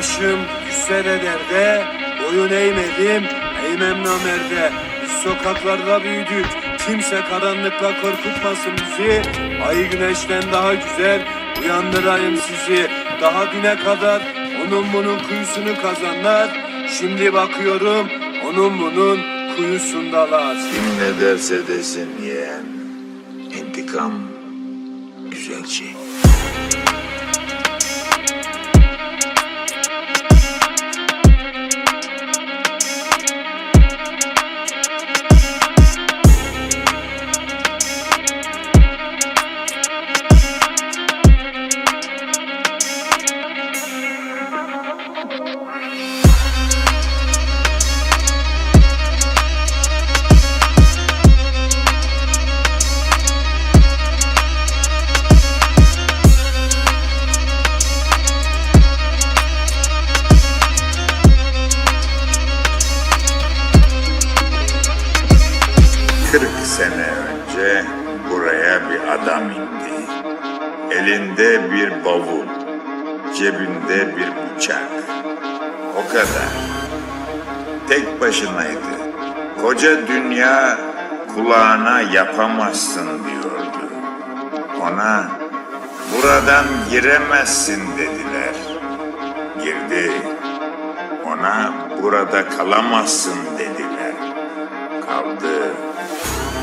başım yüzse de derde, boyun eğmedim, eğmem namerde. Biz sokaklarda büyüdük, kimse karanlıkla korkutmasın bizi. Ay güneşten daha güzel, uyandırayım sizi. Daha düne kadar onun bunun kuyusunu kazanlar. Şimdi bakıyorum, onun bunun kuyusundalar. Kim ne derse desin yeğen. İntikam güzel şey. Sene önce buraya bir adam indi. Elinde bir bavul, cebinde bir bıçak. O kadar. Tek başınaydı. Koca dünya kulağına yapamazsın diyordu. Ona buradan giremezsin dediler. Girdi. Ona burada kalamazsın dediler. Kaldı.